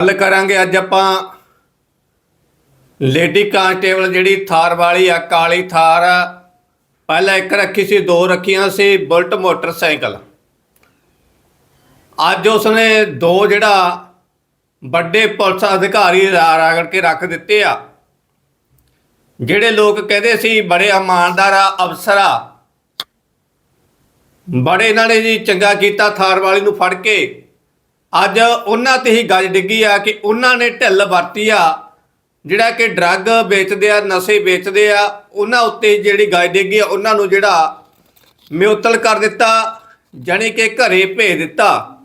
ਗੱਲ ਕਰਾਂਗੇ ਅੱਜ ਆਪਾਂ ਲੇਡੀ ਕਾਂਸਟੇਬਲ ਜਿਹੜੀ ਥਾਰ ਵਾਲੀ ਆ, ਕਾਲੀ ਥਾਰ ਪਹਿਲਾਂ ਇੱਕ ਰੱਖੀ ਸੀ, ਦੋ ਰੱਖੀਆਂ ਸੀ, ਬੁਲਟ ਮੋਟਰਸਾਈਕਲ। ਅੱਜ ਉਸਨੇ ਦੋ ਜਿਹੜਾ ਵੱਡੇ ਪੁਲਿਸ ਅਧਿਕਾਰੀ ਰਾਗੜ ਕੇ ਰੱਖ ਦਿੱਤੇ ਆ। ਜਿਹੜੇ ਲੋਕ ਕਹਿੰਦੇ ਸੀ, ਬੜੇ ਇਮਾਨਦਾਰ ਆ, ਅਫਸਰ ਆ। ਬੜੇ ਇਹਨਾਂ ਨੇ ਜੀ ਚੰਗਾ ਕੀਤਾ ਥਾਰ ਵਾਲੀ ਨੂੰ ਫੜ ਕੇ। ਅੱਜ ਉਹਨਾਂ ਤੇ ਹੀ ਗੱਜ ਡਿੱਗੀ ਆ ਕਿ ਉਹਨਾਂ ਨੇ ਢਿੱਲ ਵਰਤੀ ਆ। ਜਿਹੜਾ ਕਿ ਡਰੱਗ ਵੇਚਦੇ ਆ, ਨਸ਼ੇ ਵੇਚਦੇ ਆ, ਉਹਨਾਂ ਉੱਤੇ ਜਿਹੜੀ ਗੱਜ ਡਿੱਗੀ ਆ, ਉਹਨਾਂ ਨੂੰ ਜਿਹੜਾ ਮਿਉਤਲ ਕਰ ਦਿੱਤਾ, ਜਾਣੀ ਕਿ ਘਰੇ ਭੇਜ ਦਿੱਤਾ।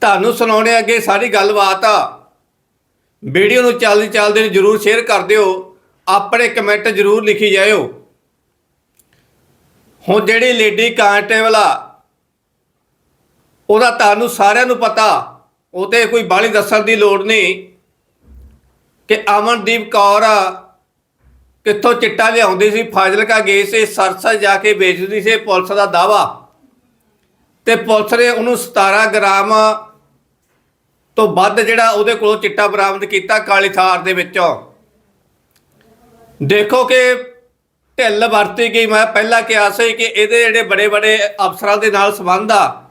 ਤੁਹਾਨੂੰ ਸੁਣਾਉਣੇ ਅੱਗੇ ਸਾਰੀ ਗੱਲਬਾਤ ਆ। ਵੀਡੀਓ ਨੂੰ ਚੱਲਦੇ ਚੱਲਦੇ ਨੂੰ ਜਰੂਰ ਸ਼ੇਅਰ ਕਰ ਦਿਓ। ਆਪਣੇ ਕਮੈਂਟ ਜਰੂਰ ਲਿਖੀ ਜਾਇਓ। ਹੁਣ ਜਿਹੜੀ ਲੇਡੀ ਕਾਂਸਟੇਬਲ ਆ ਉਹਦਾ ਤੁਹਾਨੂੰ ਸਾਰਿਆਂ ਨੂੰ ਪਤਾ, ਉਹ ਤੇ ਕੋਈ ਬਾਲੀ ਦੱਸਣ ਦੀ ਲੋੜ ਨਹੀਂ ਕਿ ਅਮਨਦੀਪ ਕੌਰ ਕਿੱਥੋਂ ਚਿੱਟਾ ਲਿਆਉਂਦੀ ਸੀ, ਫਾਜ਼ਿਲਕਾ ਗਈ ਸੀ, ਸਰਸਾ ਜਾ ਕੇ ਵੇਚਦੀ ਸੀ, ਪੁਲਿਸ ਦਾ ਦਾਵਾ ਤੇ ਪੁਲਿਸ ਨੇ ਉਹਨੂੰ 17 ਗ੍ਰਾਮ ਤੋਂ ਵੱਧ ਜਿਹੜਾ ਉਹਦੇ ਕੋਲੋਂ ਚਿੱਟਾ ਬਰਾਮਦ ਕੀਤਾ ਕਾਲੀ ਥਾਰ ਦੇ ਵਿੱਚੋਂ। ਦੇਖੋ ਕਿ ਢਿੱਲ ਵਰਤੀ ਗਈ। ਮੈਂ ਪਹਿਲਾਂ ਕਿਹਾ ਸੀ ਕਿ ਇਹਦੇ ਜਿਹੜੇ ਬੜੇ ਬੜੇ ਅਫਸਰਾਂ ਦੇ ਨਾਲ ਸੰਬੰਧ ਆ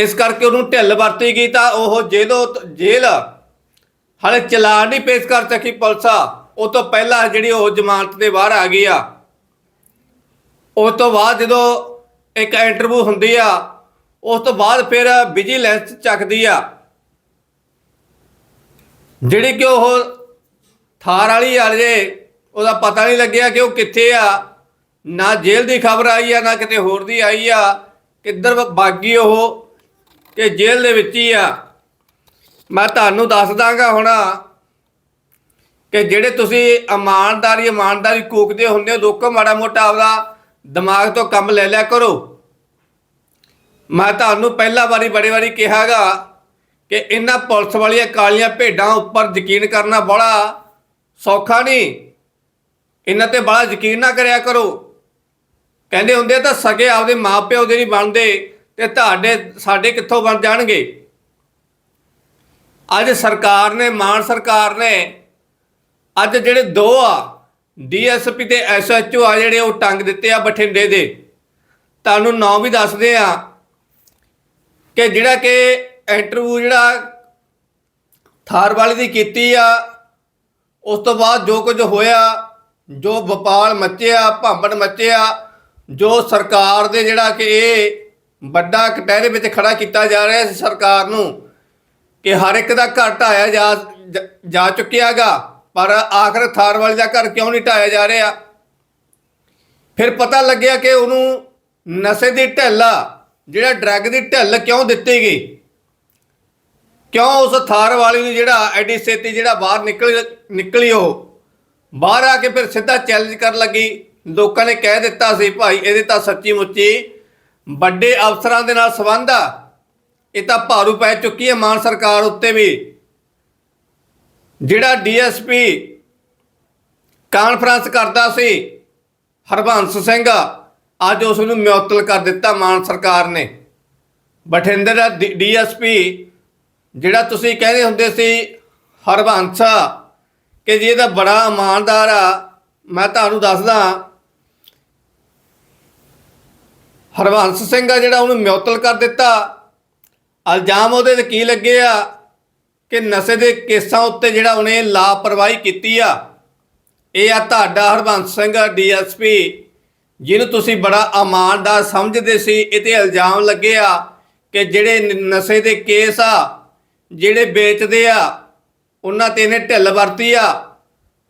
ਇਸ ਕਰਕੇ ਉਹਨੂੰ ਢਿੱਲ ਵਰਤੀ ਗਈ ਤਾਂ ਉਹ ਜੇਲ੍ਹੋਂ ਜੇਲ੍ਹ ਹਾਲੇ ਚਲਾਨ ਨਹੀਂ ਪੇਸ਼ ਕਰ ਸਕੀ ਪੁਲਿਸ ਆ। ਉਹ ਤੋਂ ਪਹਿਲਾਂ ਜਿਹੜੀ ਉਹ ਜ਼ਮਾਨਤ ਦੇ ਬਾਹਰ ਆ ਗਈ ਆ। ਉਸ ਤੋਂ ਬਾਅਦ ਜਦੋਂ ਇੱਕ ਇੰਟਰਵਿਊ ਹੁੰਦੀ ਆ, ਉਸ ਤੋਂ ਬਾਅਦ ਫਿਰ ਵਿਜੀਲੈਂਸ ਚੱਕਦੀ ਆ। ਜਿਹੜੀ ਕਿ ਉਹ ਥਾਰ ਵਾਲੀ ਆ ਜੇ ਉਹਦਾ ਪਤਾ ਨਹੀਂ ਲੱਗਿਆ ਕਿ ਉਹ ਕਿੱਥੇ ਆ। ਨਾ ਜੇਲ੍ਹ ਦੀ ਖਬਰ ਆਈ ਆ, ਨਾ ਕਿਤੇ ਹੋਰ ਦੀ ਆਈ ਆ। ਕਿੱਧਰ ਬਾਗੀ ਉਹ ਕਿ ਜੇਲ੍ਹ ਦੇ ਵਿੱਚ ਹੀ ਆ। ਮੈਂ ਤੁਹਾਨੂੰ ਦੱਸ ਦਾਂਗਾ ਹੁਣ ਕਿ ਜਿਹੜੇ ਤੁਸੀਂ ਇਮਾਨਦਾਰੀ ਇਮਾਨਦਾਰੀ ਕੂਕਦੇ ਹੁੰਦੇ ਹੋ ਲੋਕੋ ਮਾੜਾ ਮੋਟਾ ਆਪਦਾ ਦਿਮਾਗ ਤੋਂ ਕੰਮ ਲੈ ਲਿਆ ਕਰੋ। ਮੈਂ ਤੁਹਾਨੂੰ ਪਹਿਲਾ ਵਾਰੀ, ਬੜੇ ਵਾਰੀ ਕਿਹਾਗਾ ਕਿ ਇਹਨਾਂ ਪੁਲਿਸ ਵਾਲੀਆਂ ਕਾਲੀਆਂ ਭੇਡਾਂ ਉੱਪਰ ਯਕੀਨ ਕਰਨਾ ਬੜਾ ਸੌਖਾ ਨਹੀਂ। ਇਹਨਾਂ ਤੇ ਬੜਾ ਯਕੀਨ ਨਾ ਕਰਿਆ ਕਰੋ। ਕਹਿੰਦੇ ਹੁੰਦੇ ਤਾਂ ਸਗੇ ਆਪਦੇ ਮਾਪਿਓ ਦੇ ਨਹੀਂ ਬਣਦੇ। ਤੇ ਤੁਹਾਡੇ, ਸਾਡੇ ਕਿੱਥੋਂ ਬਣ ਜਾਣਗੇ? ਅੱਜ ਸਰਕਾਰ ਨੇ, ਮਾਨ ਸਰਕਾਰ ਨੇ, ਅੱਜ ਜਿਹੜੇ ਦੋ ਆ, ਡੀਐਸਪੀ ਤੇ ਐਸਐਚਓ ਆ ਜਿਹੜੇ, ਉਹ ਟੰਗ ਦਿੱਤੇ ਆ ਬਠਿੰਡੇ ਦੇ। ਤੁਹਾਨੂੰ ਨਾਂ ਵੀ ਦੱਸਦੇ ਆ ਕਿ ਜਿਹੜਾ ਕਿ ਇੰਟਰਵਿਊ ਜਿਹੜਾ ਥਾਰ ਵਾਲੀ ਦੀ ਕੀਤੀ ਆ, ਉਸ ਤੋਂ ਬਾਅਦ ਜੋ ਕੁਝ ਹੋਇਆ, ਜੋ ਵਪਾਲ ਮੱਚਿਆ, ਭਾਂਬੜ ਮੱਚਿਆ, ਜੋ ਸਰਕਾਰ ਦੇ ਜਿਹੜਾ ਕਿ ਇਹ ਵੱਡਾ ਕਟਹਿਰੇ ਵਿੱਚ ਖੜਾ ਕੀਤਾ ਜਾ ਰਿਹਾ ਸੀ ਸਰਕਾਰ ਨੂੰ ਕਿ ਹਰ ਇੱਕ ਦਾ ਘਰ ਢਾਇਆ ਜਾ, ਜ- ਜਾ ਚੁੱਕਿਆਗਾ ਪਰ ਆਖਰ ਥਾਰ ਵਾਲੀ ਦਾ ਘਰ ਕਿਉਂ ਨਹੀਂ ਢਾਇਆ ਜਾ ਰਿਹਾ? ਫਿਰ ਪਤਾ ਲੱਗਿਆ ਕਿ ਉਹਨੂੰ ਨਸ਼ੇ ਦੀ ਢਿੱਲ ਜਿਹੜਾ ਡਰੱਗ ਦੀ ਢਿੱਲ ਕਿਉਂ ਦਿੱਤੀ ਗਈ? ਕਿਉਂ ਉਸ ਥਾਰ ਵਾਲੀ ਨੂੰ ਜਿਹੜਾ ਐਡੀ ਛੇਤੀ ਜਿਹੜਾ ਬਾਹਰ ਨਿਕਲ, ਨਿਕਲੀ ਉਹ? ਬਾਹਰ ਆ ਕੇ ਫਿਰ ਸਿੱਧਾ ਚੈਲੰਜ ਕਰਨ ਲੱਗੀ। ਲੋਕਾਂ ਨੇ ਕਹਿ ਦਿੱਤਾ ਸੀ, ਭਾਈ, ਇਹਦੇ ਤਾਂ ਸੱਚੀ ਮੁੱਚੀ ਵੱਡੇ ਅਫਸਰਾਂ ਦੇ ਨਾਲ ਸੰਬੰਧ ਆ। ਇਹ ਤਾਂ ਭਾਰੂ ਪੈ ਚੁੱਕੀ ਹੈ ਮਾਨ ਸਰਕਾਰ ਉੱਤੇ ਵੀ। ਜਿਹੜਾ ਡੀਐਸਪੀ ਕਾਨਫਰੰਸ ਕਰਦਾ ਸੀ, ਹਰਬੰਸ ਸਿੰਘ, ਅੱਜ ਉਸ ਨੂੰ ਮਿਉਤਲ ਕਰ ਦਿੱਤਾ ਮਾਨ ਸਰਕਾਰ ਨੇ। ਬਠਿੰਡੇ ਦਾ ਡੀਐਸਪੀ, ਜਿਹੜਾ ਤੁਸੀਂ ਕਹਿੰਦੇ ਹੁੰਦੇ ਸੀ, ਹਰਬੰਸ, ਕਿ ਜੀ ਇਹਦਾ ਬੜਾ ਇਮਾਨਦਾਰ ਆ। ਮੈਂ ਤੁਹਾਨੂੰ ਦੱਸਦਾ ਹਰਬੰਸ ਸਿੰਘ ਆ ਜਿਹੜਾ ਉਹਨੂੰ ਮਿਉਤਲ ਕਰ ਦਿੱਤਾ। ਇਲਜ਼ਾਮ ਉਹਦੇ ਤੇ ਕੀ ਲੱਗੇ ਆ ਕਿ ਨਸ਼ੇ ਦੇ ਕੇਸਾਂ ਉੱਤੇ ਜਿਹੜਾ ਉਹਨੇ ਲਾਪਰਵਾਹੀ ਕੀਤੀ ਆ। ਇਹ ਆ ਤੁਹਾਡਾ ਹਰਬੰਸ ਸਿੰਘ ਡੀਐਸਪੀ, ਜਿਹਨੂੰ ਤੁਸੀਂ ਬੜਾ ਇਮਾਨਦਾਰ ਸਮਝਦੇ ਸੀ। ਇਹ ਇਲਜ਼ਾਮ ਲੱਗੇ ਆ ਕਿ ਜਿਹੜੇ ਨਸ਼ੇ ਦੇ ਕੇਸ ਆ, ਜਿਹੜੇ ਵੇਚਦੇ ਆ, ਉਹਨਾਂ ਤੇ ਇਹਨੇ ਢਿੱਲ ਵਰਤੀ ਆ।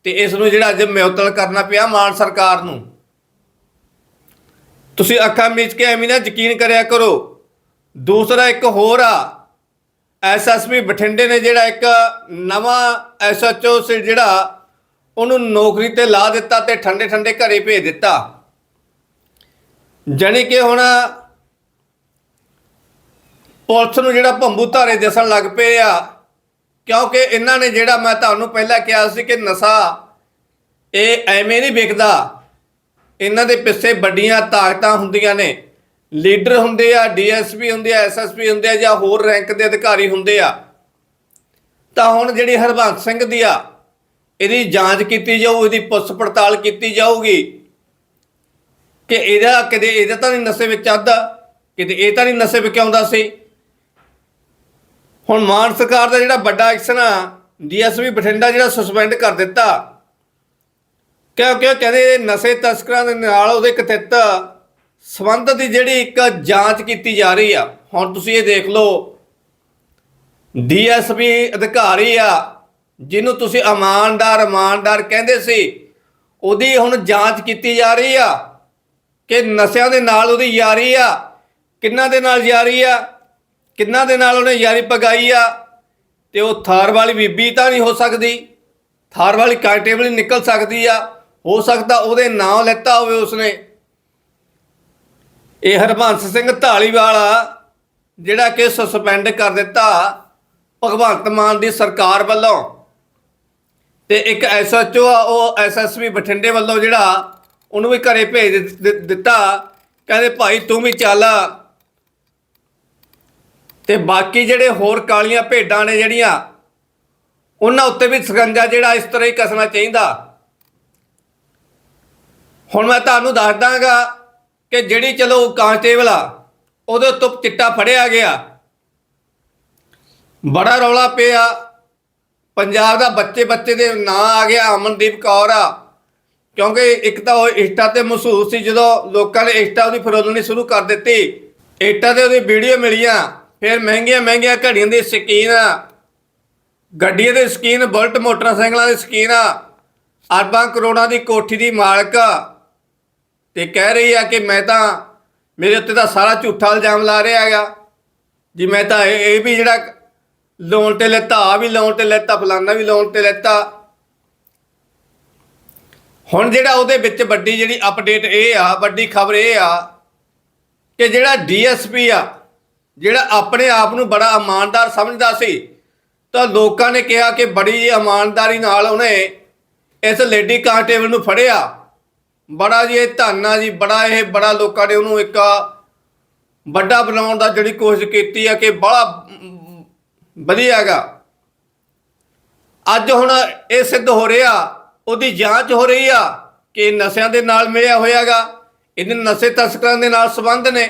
ਤੇ ਇਸ ਨੂੰ ਜਿਹੜਾ ਅੱਜ ਮਿਉਤਲ ਕਰਨਾ ਪਿਆ ਮਾਨ ਸਰਕਾਰ ਨੂੰ। ਤੁਸੀਂ ਅੱਖਾਂ ਮੀਚ ਕੇ ਐਵੇਂ ਨਾ ਯਕੀਨ ਕਰਿਆ ਕਰੋ। ਦੂਸਰਾ ਇੱਕ ਹੋਰ ਆ। ਐਸਐਸਪੀ ਬਠਿੰਡੇ ਨੇ ਜਿਹੜਾ ਇੱਕ ਨਵਾਂ ਐਸਐਚਓ ਸੀ ਜਿਹੜਾ, ਉਹਨੂੰ ਨੌਕਰੀ ਤੇ ਲਾ ਦਿੱਤਾ ਤੇ ਠੰਡੇ ਠੰਡੇ ਘਰੇ ਭੇਜ ਦਿੱਤਾ। ਜਾਣੀ ਕਿ ਹੁਣ ਪੁਲਿਸ ਨੂੰ ਜਿਹੜਾ ਭੰਬੂ ਧਾਰੇ ਦਿਸਣ ਲੱਗ ਪਏ ਆ, ਕਿਉਂਕਿ ਇਹਨਾਂ ਨੇ ਜਿਹੜਾ ਮੈਂ ਤੁਹਾਨੂੰ ਪਹਿਲਾਂ ਕਿਹਾ ਸੀ ਕਿ ਨਸ਼ਾ ਇਹ ਐਵੇਂ ਨਹੀਂ ਵਿਕਦਾ। ਇਹਨਾਂ ਦੇ ਪਿੱਛੇ ਵੱਡੀਆਂ ਤਾਕਤਾਂ ਹੁੰਦੀਆਂ ਨੇ। ਲੀਡਰ ਹੁੰਦੇ ਆ, ਡੀਐਸਪੀ ਹੁੰਦੇ ਆ, ਐਸਐਸਪੀ ਹੁੰਦੇ ਆ ਜਾਂ ਹੋਰ ਰੈਂਕ ਦੇ ਅਧਿਕਾਰੀ ਹੁੰਦੇ ਆ। ਤਾਂ ਹੁਣ ਜਿਹੜੀ ਹਰਬੰਸ ਸਿੰਘ ਦੀ ਆ, ਇਹਦੀ ਜਾਂਚ ਕੀਤੀ ਜਾਊ, ਇਹਦੀ ਪੁੱਛ ਪੜਤਾਲ ਕੀਤੀ ਜਾਊਗੀ। ਕਿ ਇਹਦਾ ਕਿਤੇ ਇਹਦਾ ਤਾਂ ਨਹੀਂ ਨਸ਼ੇ ਵਿੱਚ ਆਉਂਦਾ ਕਿਤੇ ਇਹ ਤਾਂ ਨਹੀਂ ਨਸ਼ੇ ਵਿੱਚ ਆਉਂਦਾ ਸੀ। ਹੁਣ ਮਾਨ ਸਰਕਾਰ ਦਾ ਜਿਹੜਾ ਵੱਡਾ ਐਕਸ਼ਨ ਆ, ਡੀਐਸਪੀ ਬਠਿੰਡਾ ਜਿਹੜਾ ਸਸਪੈਂਡ ਕਰ ਦਿੱਤਾ। ਕਿਉਂਕਿ ਉਹ ਕਹਿੰਦੇ ਨਸ਼ੇ ਤਸਕਰਾਂ ਦੇ ਨਾਲ ਉਹਦੇ ਕਥਿਤ ਸੰਬੰਧ ਦੀ ਜਿਹੜੀ ਇੱਕ ਜਾਂਚ ਕੀਤੀ ਜਾ ਰਹੀ ਆ। ਹੁਣ ਤੁਸੀਂ ਇਹ ਦੇਖ ਲਓ, ਡੀਐਸਪੀ ਅਧਿਕਾਰੀ ਆ, ਜਿਹਨੂੰ ਤੁਸੀਂ ਇਮਾਨਦਾਰ ਇਮਾਨਦਾਰ ਕਹਿੰਦੇ ਸੀ, ਉਹਦੀ ਹੁਣ ਜਾਂਚ ਕੀਤੀ ਜਾ ਰਹੀ ਆ ਕਿ ਨਸ਼ਿਆਂ ਦੇ ਨਾਲ ਉਹਦੀ ਯਾਰੀ ਆ। ਕਿੰਨਾ ਦੇ ਨਾਲ ਯਾਰੀ ਆ? ਕਿੰਨਾ ਦੇ ਨਾਲ ਉਹਨੇ ਯਾਰੀ ਪਗਾਈ ਆ? ਤੇ ਉਹ ਥਾਰ ਵਾਲੀ ਬੀਬੀ ਤਾਂ ਨਹੀਂ ਹੋ ਸਕਦੀ, ਥਾਰ ਵਾਲੀ ਕਾਂਟੇਬਲ ਹੀ ਨਿਕਲ ਸਕਦੀ ਆ। ਹੋ ਸਕਦਾ ਉਹਦੇ ਨਾਂ ਲੈਤਾ ਹੋਵੇ ਉਸਨੇ। ਇਹ ਹਰਬੰਸ ਸਿੰਘ ਢਾਲੀਵਾਲ ਜਿਹੜਾ ਕਿ ਸਸਪੈਂਡ ਕਰ ਦਿੱਤਾ ਭਗਵੰਤ ਮਾਨ ਦੀ ਸਰਕਾਰ ਵੱਲੋਂ। ਤੇ ਇੱਕ ਐਸਐਚਓ ਆ, ਉਹ ਐਸਐਸਪੀ ਬਠਿੰਡੇ ਵੱਲੋਂ ਜਿਹੜਾ, ਉਹਨੂੰ ਵੀ ਘਰੇ ਭੇਜ ਦਿੱਤਾ। ਕਹਿੰਦੇ, ਭਾਈ, ਤੂੰ ਵੀ ਚੱਲ। ਤੇ ਬਾਕੀ ਜਿਹੜੇ ਹੋਰ ਕਾਲੀਆਂ ਭੇਡਾਂ ਨੇ ਜਿਹੜੀਆਂ, ਉਹਨਾਂ ਉੱਤੇ ਵੀ ਸਕੰਜਾ ਜਿਹੜਾ ਇਸ ਤਰ੍ਹਾਂ ਹੀ ਕੱਸਣਾ ਚਾਹੀਦਾ। ਹੁਣ ਮੈਂ ਤੁਹਾਨੂੰ ਦੱਸ ਦਾਂਗਾ ਕਿ ਜਿਹੜੀ ਚਲੋ ਕਾਂਸਟੇਬਲ ਆ, ਉਹਦੇ ਉੱਤੋਂ ਚਿੱਟਾ ਫੜਿਆ ਗਿਆ। ਬੜਾ ਰੌਲਾ ਪਿਆ। ਪੰਜਾਬ ਦਾ ਬੱਚੇ ਬੱਚੇ ਦੇ ਨਾਂ ਆ ਗਿਆ ਅਮਨਦੀਪ ਕੌਰ ਆ। ਕਿਉਂਕਿ ਇੱਕ ਤਾਂ ਉਹ ਇੰਸਟਾ ਤੇ ਮਸ਼ਹੂਰ ਸੀ ਜਦੋਂ ਲੋਕਾਂ ਨੇ ਇੰਸਟਾ ਉਹਦੀ ਫਰੋਲਣੀ ਸ਼ੁਰੂ ਕਰ ਦਿੱਤੀ। ਇੰਸਟਾ ਤੇ ਉਹਦੀ ਵੀਡੀਓ ਮਿਲੀਆਂ, ਫਿਰ ਮਹਿੰਗੀਆਂ ਮਹਿੰਗੀਆਂ ਘੜੀਆਂ ਦੀ ਸਕੀਨ ਗੱਡੀਆਂ ਦੇ ਸਕੀਨ, ਬੁਲਟ ਮੋਟਰਸਾਈਕਲਾਂ ਦੀ ਸਕੀਨ ਆ। ਅਰਬਾਂ ਕਰੋੜਾਂ ਦੀ ਕੋਠੀ ਦੀ ਮਾਲਕ ਆ। ਤੇ ਕਹਿ ਰਹੀ ਆ ਕਿ ਮੈਂ ਤਾਂ, ਮੇਰੇ ਉੱਤੇ ਤਾਂ ਸਾਰਾ ਝੂਠਾ ਇਲਜ਼ਾਮ ਲਾ ਰਿਹਾ ਹੈਗਾ। ਜੀ ਮੈਂ ਤਾਂ ਇਹ ਇਹ ਵੀ ਜਿਹੜਾ ਲੋਨ ਤੇ ਲੈਤਾ ਆ ਵੀ ਲੋਨ ਤੇ ਲੈਤਾ, ਫਲਾਨਾ ਵੀ ਲੋਨ ਤੇ ਲੈਤਾ। ਹੁਣ ਜਿਹੜਾ ਉਹਦੇ ਵਿੱਚ ਵੱਡੀ ਜਿਹੜੀ ਅਪਡੇਟ ਇਹ ਆ, ਵੱਡੀ ਖਬਰ ਇਹ ਆ ਕਿ ਜਿਹੜਾ ਡੀਐਸਪੀ ਆ, ਜਿਹੜਾ ਆਪਣੇ ਆਪ ਨੂੰ ਬੜਾ ਇਮਾਨਦਾਰ ਸਮਝਦਾ ਸੀ, ਤਾਂ ਲੋਕਾਂ ਨੇ ਕਿਹਾ ਕਿ ਬੜੀ ਇਮਾਨਦਾਰੀ ਨਾਲ ਉਹਨੇ ਇਸ ਲੇਡੀ ਕਾਂਸਟੇਬਲ ਨੂੰ ਫੜਿਆ। ਬੜਾ ਜੀ ਇਹ ਧੰਨਾ ਜੀ ਬੜਾ ਇਹ ਬੜਾ ਲੋਕਾਂ ਨੇ ਉਹਨੂੰ ਇੱਕ ਵੱਡਾ ਬਣਾਉਣ ਦਾ ਜਿਹੜੀ ਕੋਸ਼ਿਸ਼ ਕੀਤੀ ਆ ਕਿ ਬੜਾ ਮ, ਵਧੀਆ ਹੈਗਾ। ਅੱਜ ਹੁਣ ਇਹ ਸਿੱਧ ਹੋ ਰਿਹਾ ਉਹਦੀ ਜਾਂਚ ਹੋ ਰਹੀ ਆ ਕਿ ਨਸ਼ਿਆਂ ਦੇ ਨਾਲ ਮਿਲਿਆ ਹੋਇਆਗਾ ਇਹਦੇ ਨਸ਼ੇ ਤਸਕਰਾਂ ਦੇ ਨਾਲ ਸੰਬੰਧ ਨੇ।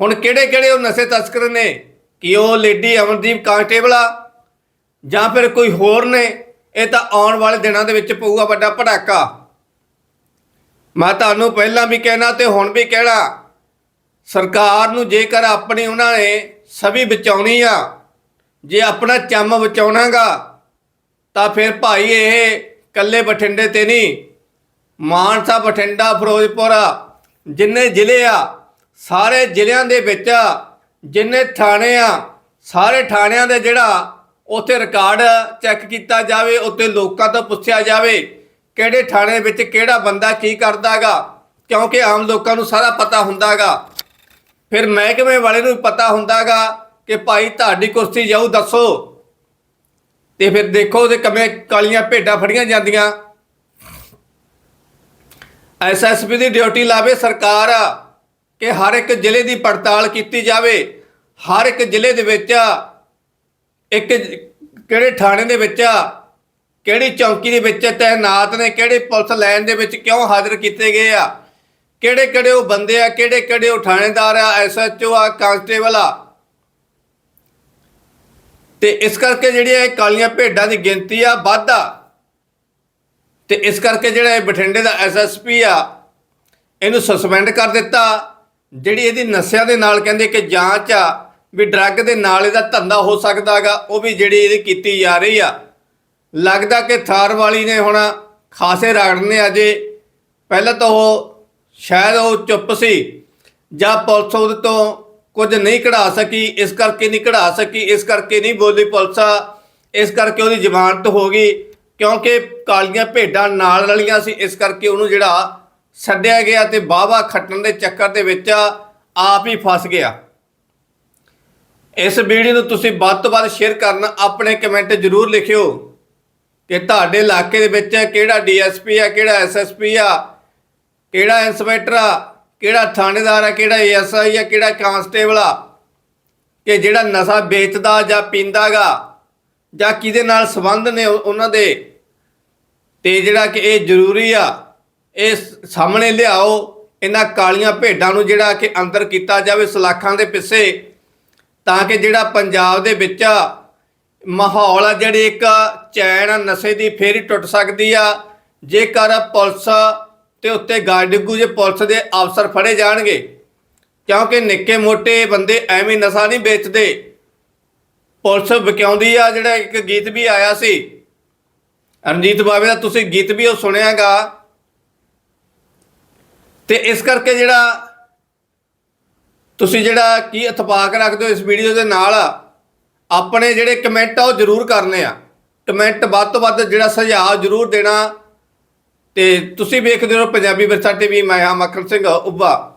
ਹੁਣ ਕਿਹੜੇ ਕਿਹੜੇ ਉਹ ਨਸ਼ੇ ਤਸਕਰ ਨੇ? ਕਿ ਉਹ ਲੇਡੀ ਅਮਨਦੀਪ ਕਾਂਸਟੇਬਲ ਆ? ਜਾਂ ਫਿਰ ਕੋਈ ਹੋਰ ਨੇ? ਇਹ ਤਾਂ ਆਉਣ ਵਾਲੇ ਦਿਨਾਂ ਦੇ ਵਿੱਚ ਪਊਗਾ ਵੱਡਾ ਪੜਾਕਾ ਮੈਂ ਤੁਹਾਨੂੰ ਪਹਿਲਾਂ ਵੀ ਕਹਿਣਾ ਤੇ ਹੁਣ ਵੀ ਕਹਿਣਾ, ਸਰਕਾਰ ਨੂੰ ਜੇਕਰ ਆਪਣੀ ਉਹਨਾਂ ਨੇ ਸਭੀ ਬਚਾਉਣੀ ਆ, ਜੇ ਆਪਣਾ ਚੰਮ ਬਚਾਉਣਾਗਾ, ਤਾਂ ਫਿਰ ਭਾਈ ਇਹ ਕੱਲੇ ਬਠਿੰਡੇ ਤੇ ਨਹੀਂ, ਮਾਨਸਾ, ਬਠਿੰਡਾ, ਫਿਰੋਜ਼ਪੁਰ ਜਿੰਨੇ ਜ਼ਿਲ੍ਹੇ ਆ, ਸਾਰੇ ਜ਼ਿਲ੍ਹਿਆਂ ਦੇ ਵਿੱਚ ਜਿੰਨੇ ਥਾਣੇ ਆ, ਸਾਰੇ ਥਾਣਿਆਂ ਦੇ ਜਿਹੜਾ ਉੱਥੇ ਰਿਕਾਰਡ ਚੈੱਕ ਕੀਤਾ ਜਾਵੇ ਉੱਤੇ ਲੋਕਾਂ ਤੋਂ ਪੁੱਛਿਆ ਜਾਵੇ ਕਿਹੜੇ ਥਾਣੇ ਵਿੱਚ ਕਿਹੜਾ ਬੰਦਾ ਕੀ ਕਰਦਾਗਾ? ਕਿਉਂਕਿ ਆਮ ਲੋਕਾਂ ਨੂੰ ਸਾਰਾ ਪਤਾ ਹੁੰਦਾਗਾ। ਫਿਰ ਮਹਿਕਮੇ ਵਾਲੇ ਨੂੰ ਵੀ ਪਤਾ ਹੁੰਦਾਗਾ ਕਿ ਭਾਈ ਤੁਹਾਡੀ ਕੁਰਸੀ ਜਾਊ, ਦੱਸੋ। ਤੇ ਫਿਰ ਦੇਖੋ ਉਹਦੇ ਕਮੇ ਕਾਲੀਆਂ ਭੇਡਾਂ ਫੜੀਆਂ ਜਾਂਦੀਆਂ। ਐਸਐਸਪੀ ਦੀ ਡਿਊਟੀ ਲਾਵੇ ਸਰਕਾਰ ਕਿ ਹਰ ਇੱਕ ਜ਼ਿਲ੍ਹੇ ਦੀ ਪੜਤਾਲ ਕੀਤੀ ਜਾਵੇ। ਹਰ ਇੱਕ ਜ਼ਿਲ੍ਹੇ ਦੇ ਵਿੱਚ ਇੱਕ ਕਿਹੜੇ ਥਾਣੇ ਦੇ ਵਿੱਚ ਕਿਹੜੀ ਚੌਂਕੀ ਦੇ ਵਿੱਚ ਤੈਨਾਤ ਨੇ, ਕਿਹੜੇ ਪੁਲਿਸ ਲਾਈਨ ਦੇ ਵਿੱਚ ਕਿਉਂ ਹਾਜ਼ਰ ਕੀਤੇ ਗਏ ਆ? ਕਿਹੜੇ ਕਿਹੜੇ ਉਹ ਬੰਦੇ ਆ, ਕਿਹੜੇ ਕਿਹੜੇ ਉਹ ਥਾਣੇਦਾਰ ਆ ਐਸਐਚਓ ਆ, ਕਾਂਸਟੇਬਲ ਆ? ਤੇ ਇਸ ਕਰਕੇ ਜਿਹੜੀਆਂ ਇਹ ਕਾਲੀਆਂ ਭੇਡਾਂ ਦੀ ਗਿਣਤੀ ਆ ਵਾਧਾ ਤੇ ਇਸ ਕਰਕੇ ਜਿਹੜਾ ਇਹ ਬਠਿੰਡੇ ਦਾ ਐਸਐਸਪੀ ਆ, ਇਹਨੂੰ ਸਸਪੈਂਡ ਕਰ ਦਿੱਤਾ। ਜਿਹੜੀ ਇਹਦੀ ਨਸ਼ਿਆਂ ਦੇ ਨਾਲ ਕਹਿੰਦੇ ਕਿ ਜਾਂਚ ਆ, ਵੀ ਡਰੱਗ ਦੇ ਨਾਲ ਇਹਦਾ ਧੰਦਾ ਹੋ ਸਕਦਾਗਾ ਉਹ ਵੀ ਜਿਹੜੀ ਇਹਦੀ ਕੀਤੀ ਜਾ ਰਹੀ ਆ। ਲੱਗਦਾ ਕਿ ਥਾਰ ਵਾਲੀ ਨੇ ਹੁਣ ਖਾਸੇ ਰਗੜਨੇ ਅਜੇ ਪਹਿਲਾਂ ਤਾਂ ਉਹ ਸ਼ਾਇਦ ਉਹ ਚੁੱਪ ਸੀ ਜਾਂ ਪੁਲਿਸ ਉਹਦੇ ਤੋਂ ਕੁਝ ਨਹੀਂ ਕਢਾ ਸਕੀ, ਇਸ ਕਰਕੇ ਨਹੀਂ ਕਢਾ ਸਕੀ, ਇਸ ਕਰਕੇ ਨਹੀਂ ਬੋਲੀ ਪੁਲਿਸ ਇਸ ਕਰਕੇ ਉਹਦੀ ਜ਼ਮਾਨਤ ਹੋ ਗਈ, ਕਿਉਂਕਿ ਕਾਲੀਆਂ ਭੇਡਾਂ ਨਾਲ ਰਲੀਆਂ ਸੀ, ਇਸ ਕਰਕੇ ਉਹਨੂੰ ਜਿਹੜਾ ਛੱਡਿਆ ਗਿਆ ਤੇ ਬਾਵਾ ਖੱਟਣ ਦੇ ਚੱਕਰ ਦੇ ਵਿੱਚ ਆਪ ਹੀ ਫਸ ਗਿਆ। ਇਸ ਵੀਡੀਓ ਨੂੰ ਤੁਸੀਂ ਵੱਧ ਤੋਂ ਵੱਧ ਸ਼ੇਅਰ ਕਰਨਾ ਆਪਣੇ ਕਮੈਂਟ ਜ਼ਰੂਰ ਲਿਖਿਓ। ਕਿ ਤੁਹਾਡੇ ਇਲਾਕੇ ਦੇ ਵਿੱਚ ਕਿਹੜਾ ਡੀਐਸਪੀ ਆ, ਕਿਹੜਾ ਐਸਐਸਪੀ ਆ, ਕਿਹੜਾ ਇੰਸਪੈਕਟਰ ਆ, ਕਿਹੜਾ ਥਾਣੇਦਾਰ ਆ, ਕਿਹੜਾ ਏਐਸਆਈ ਆ, ਕਿਹੜਾ ਕਾਂਸਟੇਬਲ ਆ, ਕਿ ਜਿਹੜਾ ਨਸ਼ਾ ਵੇਚਦਾ ਜਾਂ ਪੀਂਦਾਗਾ ਜਾਂ ਕਿਹਦੇ ਨਾਲ ਸੰਬੰਧ ਨੇ ਉਹ- ਉਹਨਾਂ ਦੇ, ਤੇ ਜਿਹੜਾ ਕਿ ਇਹ ਜ਼ਰੂਰੀ ਆ, ਇਹ ਸਾਹਮਣੇ ਲਿਆਓ, ਇਹਨਾਂ ਕਾਲੀਆਂ ਭੇਡਾਂ ਨੂੰ ਜਿਹੜਾ ਕਿ ਅੰਦਰ ਕੀਤਾ ਜਾਵੇ ਸਲਾਖਾਂ ਦੇ ਪਿੱਛੇ, ਤਾਂ ਕਿ ਜਿਹੜਾ ਪੰਜਾਬ ਦੇ ਵਿੱਚ ਮਾਹੌਲ ਆ ਜਿਹੜੀ ਇੱਕ ਚੈਨ ਆ ਨਸ਼ੇ ਦੀ ਫੇਰੀ ਟੁੱਟ ਸਕਦੀ ਆ। ਜੇਕਰ ਪੁਲਿਸ ਤੇ ਉੱਤੇ ਗਾਰਡਿਗੂ ਜੇ ਪੁਲਿਸ ਦੇ ਅਫਸਰ ਫੜੇ ਜਾਣਗੇ, ਕਿਉਂਕਿ ਨਿੱਕੇ ਮੋਟੇ ਬੰਦੇ ਐਵੇਂ ਨਸ਼ਾ ਨਹੀਂ ਵੇਚਦੇ। ਪੁਲਿਸ ਵਿਕਿਆਉਂਦੀ ਆ, ਜਿਹੜਾ ਇੱਕ ਗੀਤ ਵੀ ਆਇਆ ਸੀ। ਰਣਜੀਤ ਬਾਵੇ ਦਾ ਤੁਸੀਂ ਗੀਤ ਵੀ ਉਹ ਸੁਣਿਆਗਾ। ਤੇ ਇਸ ਕਰਕੇ ਜਿਹੜਾ ਤੁਸੀਂ ਜਿਹੜਾ ਕੀ ਇਤਫਾਕ ਰੱਖਦੇ ਹੋ ਇਸ ਵੀਡੀਓ ਦੇ ਨਾਲ ਆਪਣੇ ਜਿਹੜੇ ਕਮੈਂਟ ਆ, ਉਹ ਜ਼ਰੂਰ ਕਰਨੇ ਆ। ਕਮੈਂਟ ਵੱਧ ਤੋਂ ਵੱਧ ਜਿਹੜਾ ਸੁਝਾਅ ਜ਼ਰੂਰ ਦੇਣਾ। ਤੇ ਤੁਸੀਂ ਵੇਖਦੇ ਰਹੋ ਪੰਜਾਬੀ ਵਿਰਸਾ ਟੀਵੀ ਮੈਂ ਹਾਂ ਮੱਖਣ ਸਿੰਘ, ਉੱਭਾ।